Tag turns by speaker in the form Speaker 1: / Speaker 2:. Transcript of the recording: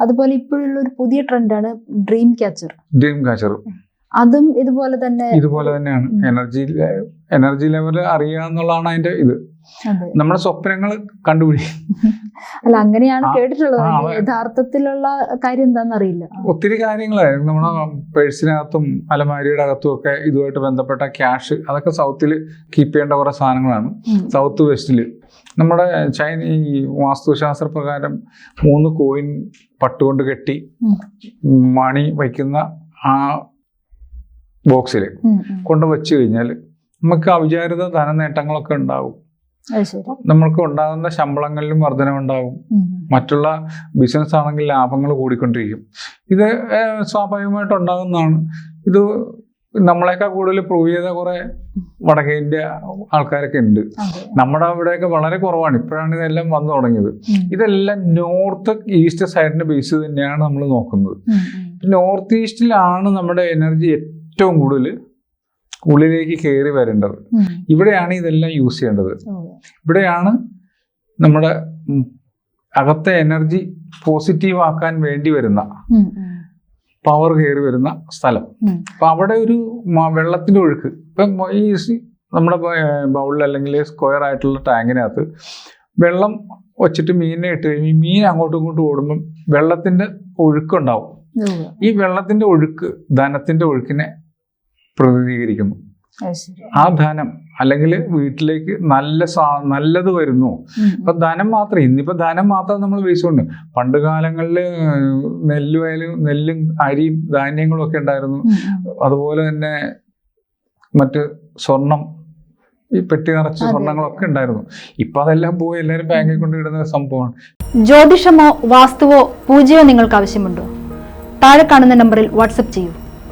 Speaker 1: അതുപോലെ ഇപ്പോഴുള്ള ഒരു പുതിയ ട്രെൻഡാണ് ഡ്രീം ക്യാച്ചർ
Speaker 2: ഡ്രീം കാച്ചർ
Speaker 1: അതും ഇതുപോലെ തന്നെ
Speaker 2: ഇതുപോലെ തന്നെയാണ്. എനർജി എനർജി ലെവൽ അറിയുക എന്നുള്ളതാണ് അതിന്റെ ഇത്. നമ്മുടെ സ്വപ്നങ്ങൾ കണ്ടുപിടി
Speaker 1: അല്ല അങ്ങനെയാണ് കേട്ടിട്ടുള്ളത്. യഥാർത്ഥത്തിലുള്ള കാര്യം എന്താണെന്ന് അറിയില്ല.
Speaker 2: ഒത്തിരി കാര്യങ്ങളായിരുന്നു. നമ്മുടെ പേഴ്സിനകത്തും അലമാരിയുടെ അകത്തും ഒക്കെ ഇതുമായിട്ട് ബന്ധപ്പെട്ട ക്യാഷ് അതൊക്കെ സൗത്തിൽ കീപ്പ് ചെയ്യേണ്ട കുറെ സാധനങ്ങളാണ്. സൗത്ത് വെസ്റ്റിൽ നമ്മുടെ ചൈന ഈ വാസ്തുശാസ്ത്ര പ്രകാരം മൂന്ന് കോയിൻ പട്ടുകൊണ്ട് കെട്ടി. മണി വയ്ക്കുന്ന ആ ബോക്സിൽ. കൊണ്ട് വെച്ച് കഴിഞ്ഞാൽ നമുക്ക് അവിചാരിത ധന നേട്ടങ്ങളൊക്കെ ഉണ്ടാവും. നമ്മൾക്ക് ഉണ്ടാകുന്ന ശമ്പളങ്ങളിലും വർധനവുണ്ടാവും.
Speaker 1: ഉം,
Speaker 2: മറ്റുള്ള ബിസിനസ് ആണെങ്കിൽ ലാഭങ്ങൾ കൂടിക്കൊണ്ടിരിക്കും. ഇത് സ്വാഭാവികമായിട്ട് ഉണ്ടാകുന്നതാണ്. ഇത് നമ്മളെക്കാൾ കൂടുതൽ പ്രൂവ് ചെയ്ത കുറെ വടക്കേന്ത്യ ആൾക്കാരൊക്കെ ഉണ്ട്. നമ്മുടെ അവിടെയൊക്കെ വളരെ കുറവാണ്. ഇപ്പോഴാണ് ഇതെല്ലാം വന്നു തുടങ്ങിയത്. ഇതെല്ലാം നോർത്ത് ഈസ്റ്റ് സൈഡിന്റെ ബേസ് തന്നെയാണ് നമ്മൾ നോക്കുന്നത്. നോർത്ത് ഈസ്റ്റിലാണ് നമ്മുടെ എനർജി ഏറ്റവും കൂടുതൽ ഉള്ളിലേക്ക് കയറി വരേണ്ടത്. ഇവിടെയാണ് ഇതെല്ലാം യൂസ് ചെയ്യേണ്ടത്. ഇവിടെയാണ് നമ്മുടെ അകത്തെ എനർജി പോസിറ്റീവ് ആക്കാൻ വേണ്ടി വരുന്ന പവർ കയറി വരുന്ന സ്ഥലം. അപ്പൊ അവിടെ ഒരു വെള്ളത്തിന്റെ ഒഴുക്ക്. ഇപ്പം ഈ നമ്മുടെ ബൗളിൽ അല്ലെങ്കിൽ സ്ക്വയർ ആയിട്ടുള്ള ടാങ്കിനകത്ത് വെള്ളം വച്ചിട്ട് മീനിനെ ഇട്ട് കഴിയുമ്പോൾ മീൻ അങ്ങോട്ടും ഇങ്ങോട്ടും ഓടുമ്പം വെള്ളത്തിന്റെ ഒഴുക്കുണ്ടാവും ഈ വെള്ളത്തിന്റെ ഒഴുക്ക് ധനത്തിന്റെ ഒഴുക്കിനെ പ്രതിനിധീകരിക്കുന്നു. ആ ധനം അല്ലെങ്കിൽ വീട്ടിലേക്ക് നല്ല സാ നല്ലത് വരുന്നു. ഇപ്പൊ ധനം മാത്രം ഇന്നിപ്പോ ധനം മാത്രം നമ്മൾ ഉപയോഗിച്ചുകൊണ്ട് പണ്ട് കാലങ്ങളിൽ നെല്ല് വയലും നെല്ലും അരിയും ധാന്യങ്ങളും ഒക്കെ ഉണ്ടായിരുന്നു. അതുപോലെ തന്നെ മറ്റ് സ്വർണം ഈ പെട്ടി നിറച്ച് സ്വർണങ്ങളൊക്കെ ഉണ്ടായിരുന്നു. ഇപ്പൊ അതെല്ലാം പോയി എല്ലാവരും ബാങ്കിൽ കൊണ്ട് ഇടുന്ന സംഭവമാണ്.
Speaker 1: ജ്യോതിഷമോ വാസ്തുവോ പൂജയോ നിങ്ങൾക്ക് ആവശ്യമുണ്ടോ? താഴെ കാണുന്ന നമ്പറിൽ വാട്സപ്പ് ചെയ്യൂ.